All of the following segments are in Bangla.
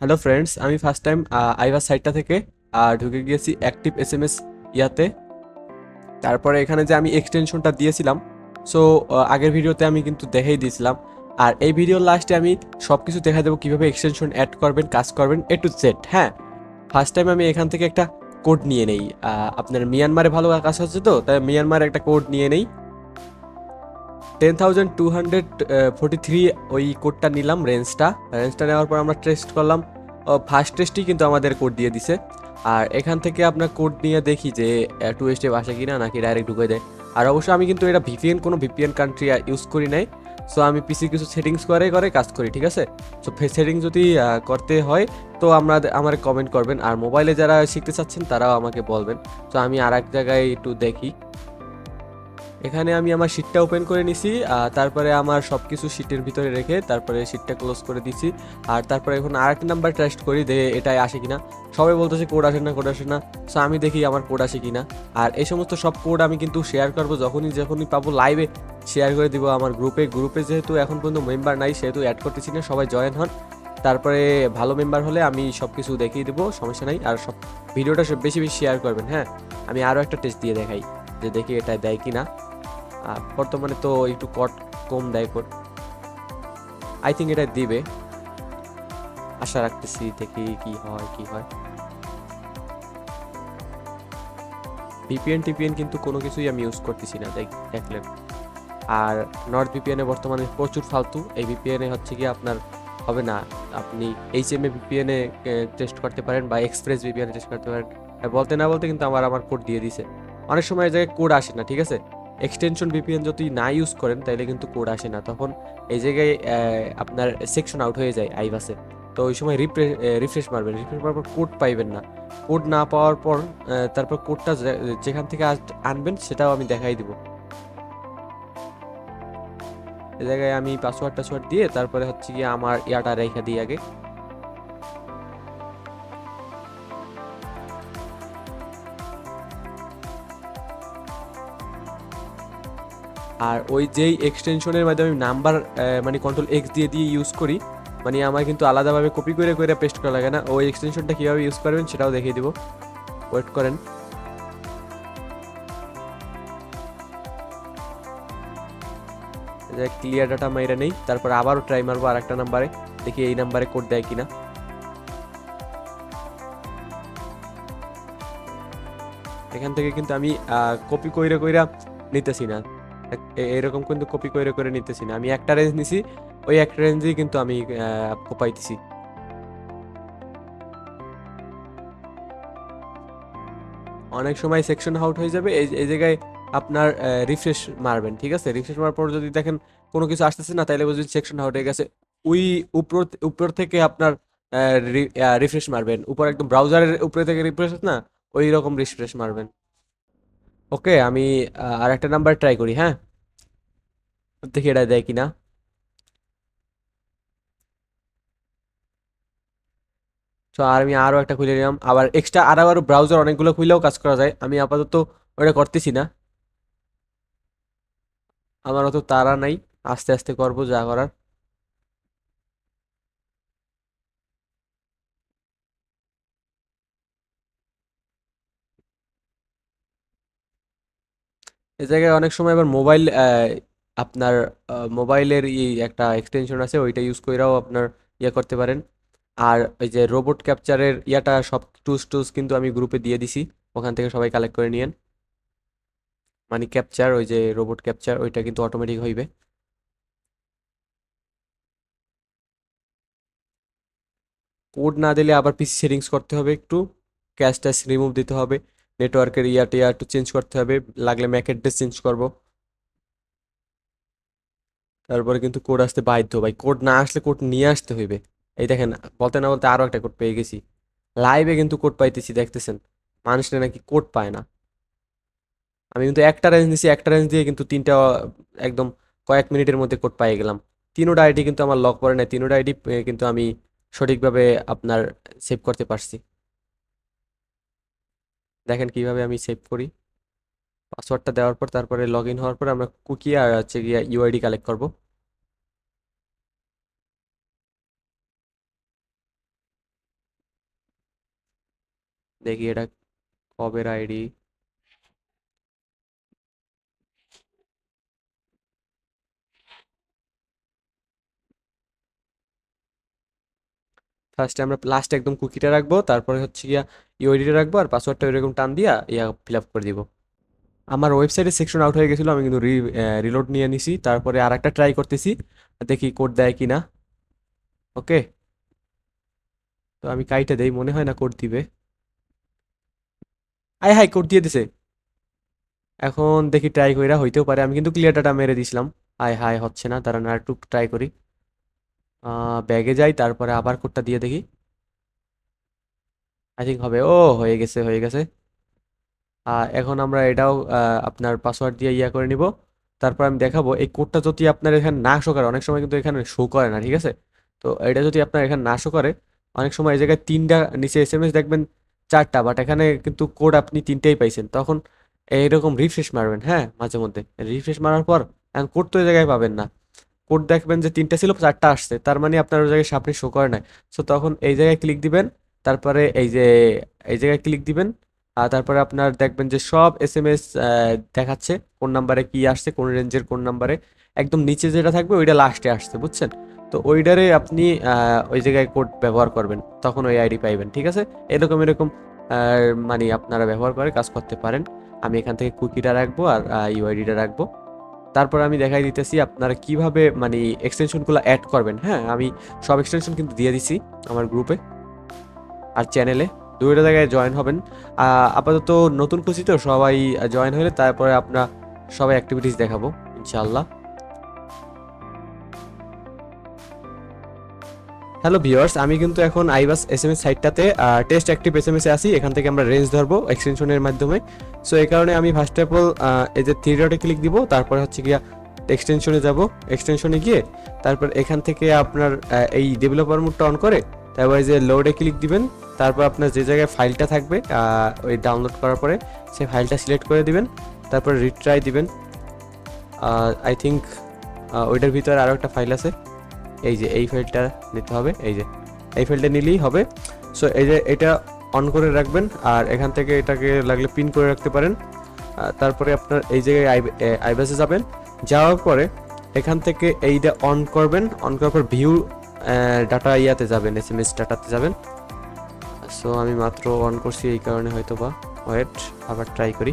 হ্যালো ফ্রেন্ডস আমি ফার্স্ট টাইম আইভার সাইটটা থেকে ঢুকে গিয়েছি অ্যাক্টিভ এস এম এস ইয়াতে। তারপরে এখানে যে আমি এক্সটেনশনটা দিয়েছিলাম সো আগের ভিডিওতে আমি কিন্তু দেখেই দিয়েছিলাম। আর এই ভিডিওর লাস্টে আমি সব কিছু দেখা দেবো, কীভাবে এক্সটেনশন অ্যাড করবেন, কাজ করবেন এ টু জেড হ্যাঁ? ফার্স্ট টাইম আমি এখান থেকে একটা কোড নিয়ে নেই। আপনার মিয়ানমারে ভালো কাজ হচ্ছে তো, তাই মিয়ানমারে একটা কোড নিয়ে নেই। Ten thousand two hundred forty three ওই কোডটা নিলাম রেঞ্জটা রেঞ্জটা নেওয়ার পর আমরা টেস্ট করলাম ফার্স্ট টেস্টই কিন্তু আমাদের কোড দিয়ে দিছে। আর এখান থেকে আপনার কোড নিয়ে দেখি যে টু স্টেপ আসে কিনা নাকি ডাইরেক্ট ঢুকে দেয়। আর অবশ্যই আমি কিন্তু এটা ভিপিএন কোনো ভিপিএন কান্ট্রি ইউজ করি নাই। সো আমি পিসি কিছু সেটিংস করে করে কাজ করি, ঠিক আছে? সো সেটিং যদি করতে হয়, তো আমরা আমার কমেন্ট করবেন। আর মোবাইলে যারা শিখতে চাচ্ছেন, তারাও আমাকে বলবেন। তো আমি আর এক জায়গায় একটু দেখি। এখানে আমি আমার শিটটা ওপেন করে নিছি আর তারপরে আমার সব কিছু শিটের ভিতরে রেখে তারপরে শিটটা ক্লোজ করে দিছি। আর তারপরে এখন আরেকটা নাম্বার টেস্ট করি যে এটাই আসে কিনা। সবাই বলতেছে কোড আসে না কোড আসে না। সো আমি দেখি আমার কোড আসে কিনা। আর এই সমস্ত সব কোড আমি কিন্তু শেয়ার করব যখনই যখনই পাবো লাইভে শেয়ার করে দিব আমার গ্রুপে গ্রুপে যেহেতু এখন পর্যন্ত মেম্বার নাই, সেহেতু অ্যাড করতেছি না, সবাই জয়েন হন। তারপরে ভালো মেম্বার হলে আমি সব কিছু দেখিয়ে দেবো, সমস্যা নাই। আর সব ভিডিওটা সব বেশি বেশি শেয়ার করবেন হ্যাঁ? আমি আরও একটা টেস্ট দিয়ে দেখাই, যে দেখি এটা দেয় কিনা। আর বর্তমানে তো একটু কট কম দেয় কোট আই থিঙ্ক এটা দিবে। আশা রাখতেছি দেখি কি হয় কি হয়। ভিপিএন টিপিএন কিন্তু কোনো কিছুই আমি ইউজ করতেছি না, দেখ, দেখলেন। আর নর্থ ভিপিএনে বর্তমানে প্রচুর ফালতু। এই ভিপিএনে হচ্ছে কি আপনার হবে না, আপনি এইচ এম এ ভিপিএনে টেস্ট করতে পারেন বা এক্সপ্রেস ভিপিএনে টেস্ট করতে পারেন। বলতে না বলতে কিন্তু আমার আমার কোড দিয়ে দিছে। অনেক সময় এই জায়গায় কোড আসে না, ঠিক আছে? এক্সটেনশন ভিপিএন যদি না ইউজ করেন তাহলে কিন্তু কোড আসে না। তখন এই জায়গায় আপনার সেকশন আউট হয়ে যায় আইভাসে তো ওই সময় রিফ্রেশ রিফ্রেশ মারবেন। রিফ্রেশ মারার পর কোড পাইবেন না। কোড না পাওয়ার পর তারপর কোডটা যেখান থেকে আনবেন, সেটাও আমি দেখাই দিব। এ জায়গায় আমি পাসওয়ার্ড টাসওয়ার্ড দিয়ে, তারপরে হচ্ছে গিয়ে আমার ইয়াটা রেখা দিই আগে। আর ওই যেই এক্সটেনশনের মাধ্যমে আমি নাম্বার মানে কন্ট্রোল এক্স দিয়ে দিয়ে ইউজ করি মানে আমার কিন্তু আলাদাভাবে কপি করে করে পেস্ট করা লাগে না। ওই এক্সটেনশনটা কীভাবে ইউজ করবেন সেটাও দেখিয়ে দিব। ওয়েট করেন। ক্লিয়ার ডাটা মাইরা নেই। তারপর আবারও ট্রাই মারবো আর একটা নাম্বারে দেখি এই নাম্বারে কোড দেয় কিনা। এখান থেকে কিন্তু আমি কপি কইরে, কইরা নিতেছি না। এরকম কিন্তু কপি করে করে নিতেছি না। আমি একটা রেঞ্জ নিছি, ওই একটা রেঞ্জেই কিন্তু আমি কোপাইতেছি। অনেক সময় সেকশন আউট হয়ে যাবে, এই এই জায়গায় আপনার রিফ্রেশ মারবেন, ঠিক আছে? রিফ্রেশ মারার পর যদি দেখেন কোনো কিছু আসতেছে না তাহলে বুঝবেন সেকশন আউট হয়ে গেছে। ওই উপর উপর থেকে আপনার রিফ্রেশ মারবেন। উপর একদম ব্রাউজারের উপরে থেকে রিফ্রেশ না, ওই রকম রিফ্রেশ মারবেন। ওকে, আমি আর একটা নাম্বার ট্রাই করি হ্যাঁ? দেখি এটা দেয় কিনা। তো আর আমি আরও একটা খুলে নিলাম। আবার এক্সট্রা আরও আরও ব্রাউজার অনেকগুলো খুলেও কাজ করা যায়। আমি আপাতত ওটা করতেছি না। আমার অত তাড়া নাই। আস্তে আস্তে করব যা করার। এই জায়গায় অনেক সময় আবার মোবাইল আপনার মোবাইলের ই একটা এক্সটেনশন আছে, ওইটা ইউজ কইরাও আপনার ইয়ে করতে পারেন। আর ওই যে রোবট ক্যাপচারের ইয়াটা সব টুলস টুলস কিন্তু আমি গ্রুপে দিয়ে দিছি, ওখান থেকে সবাই কালেক্ট করে নিয়েন। মানে ক্যাপচার ওই যে রোবট ক্যাপচার ওইটা কিন্তু অটোমেটিক হইবে। কোড না দিলে আবার পিসি সেটিংস করতে হবে একটু ক্যাশ ট্যাশ রিমুভ দিতে হবে। নেটওয়ার্কের ইয়াটা ইয়া একটু চেঞ্জ করতে হবে, লাগলে ম্যাক অ্যাড্রেস চেঞ্জ করব। তারপরে কিন্তু কোড আসতে বাধ্য, ভাই। কোড না আসলে কোড নিয়ে আসতে হইবে। এই দেখেন, বলতে না বলতে আরও একটা কোড পেয়ে গেছি। লাইভে কিন্তু কোড পাইতেছি, দেখতেছেন? মানুষরা নাকি কোড পায় না। আমি কিন্তু একটা রেঞ্জ নিছি, একটা রেঞ্জ দিয়ে কিন্তু তিনটা, একদম কয়েক মিনিটের মধ্যে কোড পাই গেলাম। তিনোটা আইডি কিন্তু আমার লক করে নাই, তিনোটা আইডি কিন্তু আমি সঠিকভাবে আপনার সেভ করতে পারছি। দেখেন কীভাবে আমি সেভ করি। পাসওয়ার্ডটা দেওয়ার পর, তারপরে লগ ইন হওয়ার পর আমরা কুকি আর হচ্ছে গিয়ে ইউআইডি কালেক্ট করব। দেখি এটা কবের আইডি ফার্স্টে আমরা লাস্টে একদম কুকিটা রাখব, তারপরে হচ্ছে গিয়া ইউআইডিটা রাখব, আর পাসওয়ার্ডটা এরকম টান দিয়া ইয়া ফিল আপ করে দিব। আমার ওয়েবসাইটে সেকশন আউট হয়ে গেছিল, আমি কিন্তু রিলোড নিয়ে নিছি, তারপরে আর একটা ট্রাই করতেছি, দেখি কোড দেয় কি না ওকে তো আমি কাইটা দেই, মনে হয় না কোড দিবে। আয় হাই কোড দিয়ে দিছে। এখন দেখি ট্রাই কইরা হইতেও পারে, আমি কিন্তু ক্লিয়ার ডাটা মেরে দিছিলাম। আয় হাই হচ্ছে না তারা না একটু ট্রাই করি। ব্যাগে যাই তারপরে আবার কোডটা দিয়ে দেখি। আই থিঙ্ক হবে ও হয়ে গেছে হয়ে গেছে। আহ, এখন আমরা এটাও আপনার পাসওয়ার্ড দিয়ে ইয়া করে নিব। তারপর আমি দেখাবো এই কোডটা যদি আপনার এখানে না শো করে অনেক সময় কিন্তু এখানে শো করে না ঠিক আছে? তো এটা যদি আপনার এখানে না শো করে অনেক সময় এই জায়গায় তিনটা নিচে এস এম এস দেখবেন চারটা বাট এখানে কিন্তু কোড আপনি তিনটেই পাইছেন। তখন এইরকম রিফ্রেশ মারবেন হ্যাঁ মাঝে মধ্যে রিফ্রেশ মারার পর এখন কোড তো এই জায়গায় পাবেন না। কোড দেখবেন যে তিনটা ছিল, চারটা আসছে। তার মানে আপনার ওই জায়গায় সামনে শো করে নাই। সো তখন এই জায়গায় ক্লিক দিবেন, তারপরে এই যে, এই জায়গায় ক্লিক দিবেন, আর তারপরে আপনার দেখবেন যে সব এস এম এস দেখাচ্ছে, কোন নাম্বারে কি আসছে, কোন রেঞ্জের কোন নাম্বারে একদম নিচে যেটা থাকবে, ওইটা লাস্টে আসছে, বুঝছেন? তো ওইটারে আপনি ওই জায়গায় কোড ব্যবহার করবেন, তখন ওই আইডি পাইবেন, ঠিক আছে? এরকম এরকম মানে আপনারা ব্যবহার করে কাজ করতে পারেন। আমি এখান থেকে কুকিটা রাখব, আর ইউআইডিটা রাখব। তারপর আমি দেখাই দিতেছি আপনারা কীভাবে মানে এক্সটেনশনগুলো অ্যাড করবেন। হ্যাঁ আমি সব এক্সটেনশন কিন্তু দিয়ে দিছি আমার গ্রুপে আর চ্যানেলে দুইটা জায়গায় জয়েন হবেন। আপাতত নতুন খুশি তো, সবাই জয়েন হলে তারপরে আপনার সবাই অ্যাক্টিভিটিস দেখাবো, ইনশাআল্লাহ। হ্যালো ভিউয়ার্স আমি কিন্তু এখন আইবাস S M S সাইটটাতে test active S M S আসি এখান থেকে আমরা রেঞ্জ ধরবো এক্সটেনশনের মাধ্যমে। সো এই কারণে আমি ফার্স্ট অফ অল এই যে থ্রি ডটে ক্লিক দিব, তারপরে হচ্ছে গিয়া এক্সটেনশনে যাব। এক্সটেনশনে গিয়ে তারপর এখান থেকে আপনার এই ডেভেলপার মোডটা অন করে, তারপরে যে লোডে ক্লিক দিবেন, তারপর আপনার যে জায়গায় ফাইলটা থাকবে ওই ডাউনলোড করার পরে সেই ফাইলটা সিলেক্ট করে দিবেন, তারপর রিট্রাই দিবেন। আই থিঙ্ক ওইটার ভিতরে আরও একটা ফাইল আছে। এই যে এই ফাইলটা নিতে হবে, এই যে এই ফাইলটা নিলেই হবে। সো এই যে এটা অন করে রাখবেন আর এখান থেকে এটাকে লাগলে পিন করে রাখতে পারেন। তারপরে আপনার এই জায়গায় আইবাসে যাবেন। যাওয়ার পরে এখান থেকে এইটা অন করবেন। অন করার পর ভিউ ডাটা ইয়াতে যাবেন এস এম এস ডাটাতে যাবেন। সো আমি মাত্র অন করছি এই কারণে হয়তো বা ওয়েট আবার ট্রাই করি।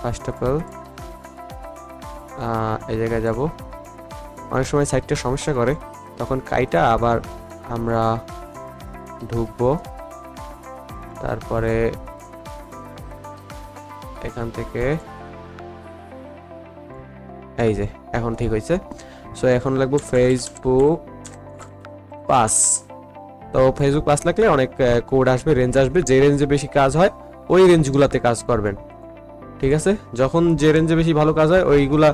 ফার্স্ট অফ অল এই জায়গায় যাব। অনেক সময় সাইটটা সমস্যা করে। তখন কাইটা আবার আমরা ঢুকবো। তারপরে এখান থেকে এই যে, এখন ঠিক হয়েছে। সো এখন লাগবো ফেসবুক পাস তো ফেসবুক পাস লাগলে অনেক কোড আসবে রেঞ্জ আসবে। যে রেঞ্জে বেশি কাজ হয়, ওই রেঞ্জগুলোতে কাজ করবেন। ঠিক আছে? যখন যে রেঞ্জে বেশি ভালো কাজ হয়, ওইগুলা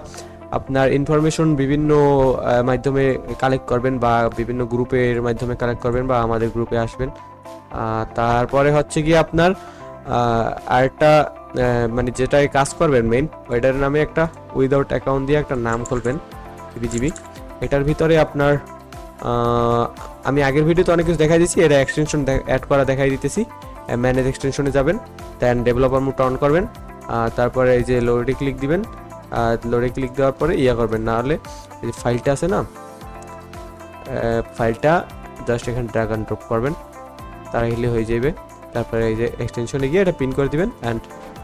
আপনার ইনফরমেশন বিভিন্ন মাধ্যমে কালেক্ট করবেন বা বিভিন্ন গ্রুপের মাধ্যমে কালেক্ট করবেন বা আমাদের গ্রুপে আসবেন। তারপরে হচ্ছে কি আপনার আরেকটা মানে যেটাই কাজ করবেন মেইন ওইটার নামে একটা উইদাউট অ্যাকাউন্ট দিয়ে একটা নাম খুলবেন বিজিবি এটার ভিতরে আপনার আমি আগের ভিডিওতে অনেক কিছু দেখাই দিয়েছি, এটা এক্সটেনশন অ্যাড করা দেখাই দিতেছি ম্যানেজ এক্সটেনশনে যাবেন দেন ডেভেলপার মোড অন করবেন তারপরে এই যে লোডে ক্লিক দিবেন লোডে ক্লিক দেওয়ার পরে ইয়া করবেন না হলে এই ফাইলটা আছে না ফাইলটা জাস্ট এখানে ড্রাগ অ্যান্ড ড্রপ করবেন। তারা হিলে হয়ে যাবে। তারপরে এই যে এক্সটেনশনে গিয়ে এটা পিন করে দিবেন অ্যান্ড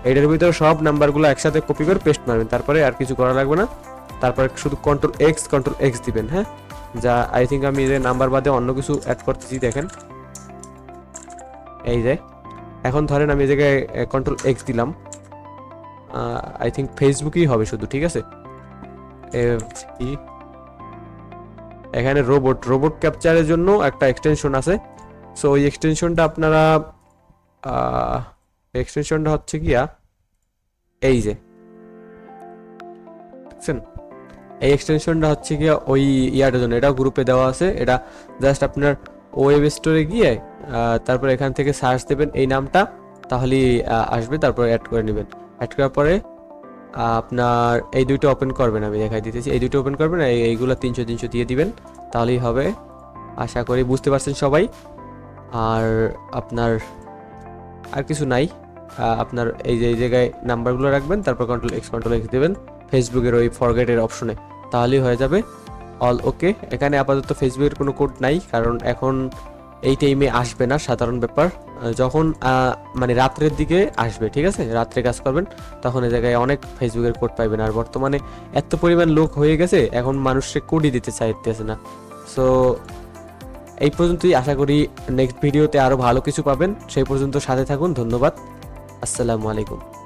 এটার ভিতরে সব নাম্বারগুলো একসাথে কপি করে পেস্ট মারবেন। তারপরে আর কিছু করা লাগবে না। তারপরে শুধু কন্ট্রোল এক্স কন্ট্রোল এক্স দিবেন হ্যাঁ? যা আই থিঙ্ক আমি যে নাম্বার বাদে অন্য কিছু অ্যাড করতেছি, দেখেন। এই যে, এখন ধরেন আমি এই জায়গায় কন্ট্রোল এক্স দিলাম। আই থিঙ্ক ফেসবুকই হবে শুধু, ঠিক আছে? এখানে রোবট রোবট ক্যাপচারের জন্য একটা এক্সটেনশন আছে। সো ওই এক্সটেনশনটা আপনারা এক্সটেনশনটা হচ্ছে গিয়া এই যে। দেখছেন? এই এক্সটেনশনটা হচ্ছে গিয়া ওই ইয়াটার জন্য এটাও গ্রুপে দেওয়া আছে। এটা জাস্ট আপনার ওয়েব স্টোরে গিয়ে তারপর এখান থেকে সার্চ দেবেন এই নামটা, তাহলেই আসবে, তারপর অ্যাড করে নেবেন। অ্যাড করার পরে আপনার এই দুইটা ওপেন করবেন, আমি দেখাই দিতেছি। এই দুটো ওপেন করবেন এইগুলো তিনশো তিনশো দিয়ে দিবেন, তাহলেই হবে। আশা করি বুঝতে পারছেন সবাই। আর আপনার আর কিছু নাই। আপনার এই যে, এই জায়গায় নাম্বারগুলো রাখবেন, তারপর কন্ট্রোল এক্স কন্ট্রোল এক্স দেবেন, ফেসবুকের ওই ফরগেটের অপশনে তাহলেই হয়ে যাবে। অল ওকে এখানে আপাতত ফেসবুকের কোনো কোড নাই, কারণ এখন এই টাইমে আসবে না, সাধারণ ব্যাপার। যখন মানে রাত্রের দিকে আসবে, ঠিক আছে? রাত্রে কাজ করবেন, তখন এই জায়গায় অনেক ফেসবুকের কোড পাইবেন। আর বর্তমানে এত পরিমাণ লোক হয়ে গেছে, এখন মানুষকে কোডই দিতে চাইতেছে না। সো এই পর্যন্তই। আশা করি নেক্সট ভিডিওতে আরও ভালো কিছু পাবেন। সেই পর্যন্ত সাথে থাকুন। ধন্যবাদ। আসসালামু আলাইকুম।